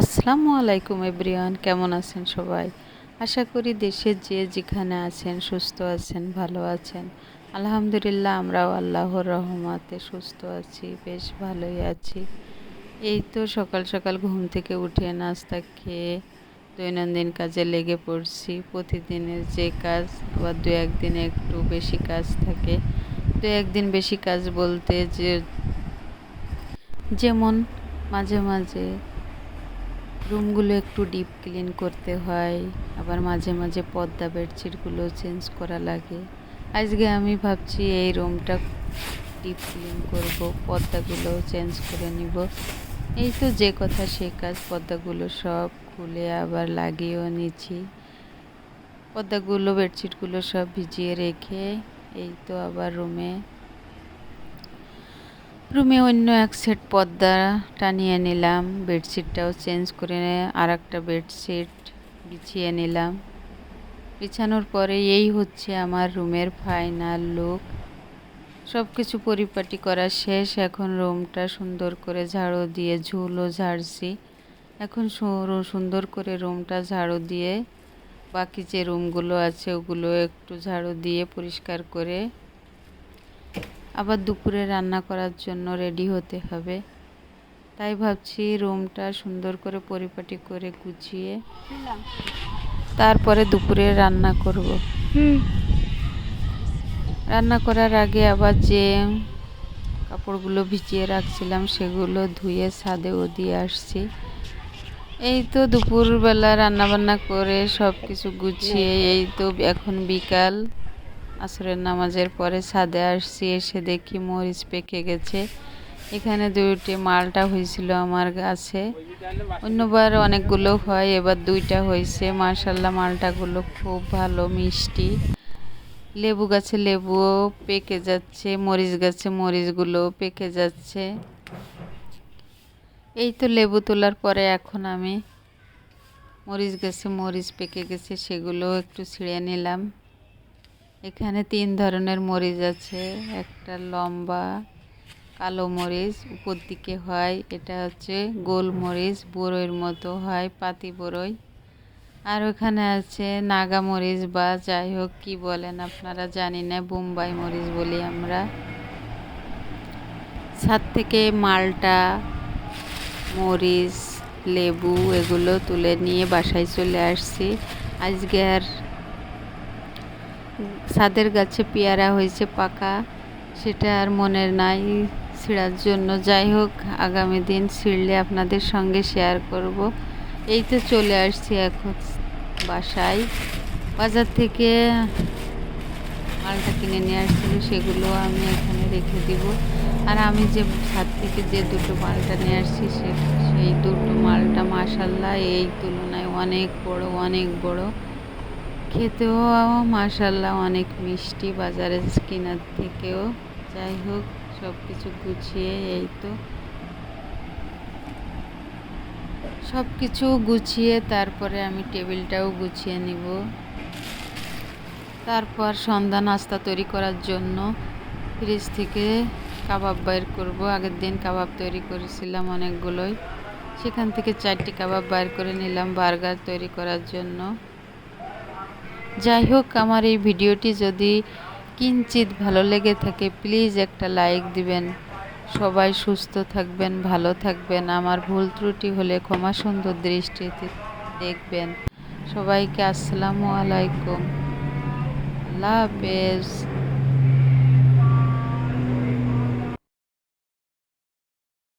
আসসালামু আলাইকুম এভরিওয়ান, কেমন আছেন সবাই? আশা করি দেশের যে যেখানে আছেন, সুস্থ আছেন, ভালো আছেন। আলহামদুলিল্লাহ, আমরাও আল্লাহর রহমাতে সুস্থ আছি, বেশ ভালোই আছি। এই তো সকাল সকাল ঘুম থেকে উঠে নাস্তা খেয়ে দৈনন্দিন কাজে লেগে পড়ছি। প্রতিদিনের যে কাজ, আবার দু একদিনে একটু বেশি কাজ থাকে। দু একদিন বেশি কাজ বলতে যে, যেমন মাঝে মাঝে রুমগুলো একটু ডিপ ক্লিন করতে হয়, আবার মাঝে মাঝে পর্দা বেডশিটগুলো চেঞ্জ করা লাগে। আজকে আমি ভাবছি এই রুমটা ডিপ ক্লিন করব পর্দাগুলো চেঞ্জ করে নিব। এই তো যে কথা সে কাজ পর্দাগুলো সব খুলে আবার লাগিয়েও নিচ্ছি। পর্দাগুলো বেডশিটগুলো সব ভিজিয়ে রেখে এই তো আবার রুমে রুমে অন্য এক সেট পর্দা টানিয়ে নিলাম, বেডশিটটাও চেঞ্জ করে আর একটা বেডশিট বিছিয়ে নিলাম। বিছানোর পরে এই হচ্ছে আমার রুমের ফাইনাল লুক। সব কিছু পরিপাটি করা শেষ। এখন রুমটা সুন্দর করে ঝাড়ু দিয়ে ঝুলও ঝাড়ছি। এখন সুন্দর করে রুমটা ঝাড়ু দিয়ে বাকি যে রুমগুলো আছে ওগুলো একটু ঝাড়ু দিয়ে পরিষ্কার করে আবার দুপুরে রান্না করার জন্য রেডি হতে হবে। তাই ভাবছি রুমটা সুন্দর করে পরিপাটি করে গুছিয়ে তারপরে দুপুরে রান্না করব। রান্না করার আগে আবার যে কাপড়গুলো ভিজিয়ে রাখছিলাম সেগুলো ধুয়ে ছাদেও দিয়ে আসছি। এই তো দুপুরবেলা রান্নাবান্না করে সব কিছু গুছিয়ে এই তো এখন বিকাল। আসরের নামাজের পরে ছাদে আসছি, এসে দেখি মরিচ পেকে গেছে। এখানে দুইটি মালটা হয়েছিল আমার গাছে অন্যবার অনেকগুলো হয়, এবার দুইটা হয়েছে মার্শাল্লাহ মালটাগুলো খুব ভালো, মিষ্টি। লেবু গাছে লেবুও পেকে যাচ্ছে, মরিচ গাছে মরিচগুলো পেকে যাচ্ছে। এই তো লেবু তোলার পরে এখন আমি মরিচ গাছে মরিচ পেকে গেছে, সেগুলো একটু ছিঁড়ে নিলাম। এখানে তিন ধরনের মরিচ আছে, একটা লম্বা কালো মরিচ উপর দিকে হয়, এটা হচ্ছে গোল মরিচ, বড়ইয়ের মতো হয়, পাতি বড়ই। আর ওখানে আছে নাগা মরিচ বা যাই হোক, কী বলেন আপনারা, জানি না, বোম্বাই মরিচ বলি আমরা। ছাদ থেকে মালটা, মরিচ, লেবু এগুলো তুলে নিয়ে বাসায় চলে আসছি। আজকে আর ছাদের গাছে পেয়ারা হয়েছে পাকা, সেটা আর মনের নাই ছিঁড়ার জন্য। যাই হোক, আগামী দিন ছিঁড়লে আপনাদের সঙ্গে শেয়ার করব। এই তো চলে আসছি এখন বাসায়। বাজার থেকে মালটা কিনে নিয়ে আসছিল, সেগুলো আমি এখানে রেখে দিব। আর আমি যে ছাদ থেকে যে দুটো মালটা নিয়ে আসছি, সে সেই দুটো মালটা মাসাল্লাহ এই তুলনায় অনেক বড় অনেক বড়। খেতেও মাসাল্লাহ অনেক মিষ্টি বাজারে কেনার থেকেও। যাই হোক সব কিছু গুছিয়ে এই তো। সব কিছু গুছিয়ে তারপরে আমি টেবিলটাও গুছিয়ে নিব। তারপর সন্ধ্যা নাস্তা তৈরি করার জন্য ফ্রিজ থেকে কাবাব বাইর করব। আগের দিন কাবাব তৈরি করেছিলাম অনেকগুলোই। সেখান থেকে চারটি কাবাব বাইর করে নিলাম বার্গার তৈরি করার জন্য। যাই হোক, আমার এই ভিডিওটি যদি কিঞ্চিত ভালো লেগে থাকে প্লিজ একটা লাইক দিবেন। সবাই সুস্থ থাকবেন, ভালো থাকবেন। আমার ভুল ত্রুটি হলে ক্ষমা সুন্দর দৃষ্টিতে দেখবেন। সবাইকে আসসালামু আলাইকুম। আল্লাহ হাফেজ।